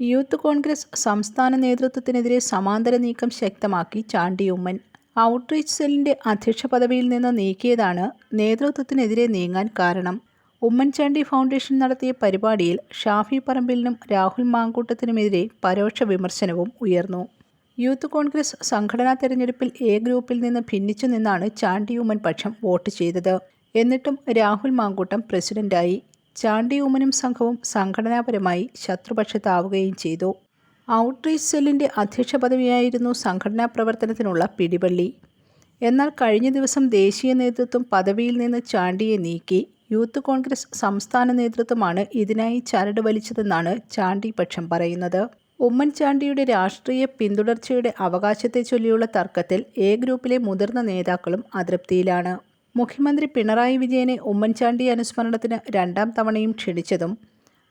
Youth Congress സംസ്ഥാന നേതൃത്വത്തിനെതിരെ സമാന്തര നീക്കം ശക്തമാക്കി ചാണ്ടി ഉമ്മൻ. ഔട്ട്റീച്ച് സെല്ലിന്റെ അധ്യക്ഷ പദവിയിൽ നിന്ന് നീക്കിയതാണ് നേതൃത്വത്തിനെതിരെ നീങ്ങാൻ കാരണം. ഉമ്മൻചാണ്ടി ഫൗണ്ടേഷൻ നടത്തിയ പരിപാടിയിൽ ഷാഫി പറമ്പിലിനും രാഹുൽ മാങ്കൂട്ടത്തിനുമെതിരെ പരോക്ഷ വിമർശനവും ഉയർന്നു. യൂത്ത് കോൺഗ്രസ് സംഘടനാ തെരഞ്ഞെടുപ്പിൽ എ ഗ്രൂപ്പിൽ നിന്ന് ഭിന്നിച്ചു നിന്നാണ് ചാണ്ടി ഉമ്മൻ പക്ഷം വോട്ട് ചെയ്തത്. എന്നിട്ടും രാഹുൽ മാങ്കൂട്ടം പ്രസിഡന്റായി. ചാണ്ടി ഉമ്മനും സംഘവും സംഘടനാപരമായി ശത്രുപക്ഷത്താവുകയും ചെയ്തു. ഔട്ട്റീച്ച് സെല്ലിന്റെ അധ്യക്ഷ പദവിയായിരുന്നു സംഘടനാ പ്രവർത്തനത്തിനുള്ള പിടിപള്ളി എന്നാൽ കഴിഞ്ഞ ദിവസം ദേശീയ നേതൃത്വം പദവിയിൽ നിന്ന് ചാണ്ടിയെ നീക്കി യൂത്ത് കോൺഗ്രസ് സംസ്ഥാന നേതൃത്വമാണ് ഇതിനായി ചരട് വലിച്ചതെന്നാണ് ചാണ്ടി പക്ഷം പറയുന്നത്. ഉമ്മൻചാണ്ടിയുടെ രാഷ്ട്രീയ പിന്തുടർച്ചയുടെ അവകാശത്തെ ചൊല്ലിയുള്ള തർക്കത്തിൽ എ ഗ്രൂപ്പിലെ മുതിർന്ന നേതാക്കളും അതൃപ്തിയിലാണ്. മുഖ്യമന്ത്രി പിണറായി വിജയനെ ഉമ്മൻചാണ്ടി അനുസ്മരണത്തിന് രണ്ടാം തവണയും ക്ഷണിച്ചതും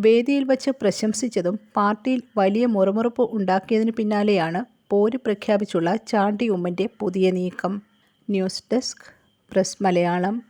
വേദിയിൽ വച്ച് പ്രശംസിച്ചതും പാർട്ടിയിൽ വലിയ മുറമുറുപ്പ് ഉണ്ടാക്കിയതിനു പിന്നാലെയാണ് പോര് പ്രഖ്യാപിച്ചുള്ള ചാണ്ടി ഉമ്മന്റെ പുതിയ നീക്കം. News desk press Malayalam.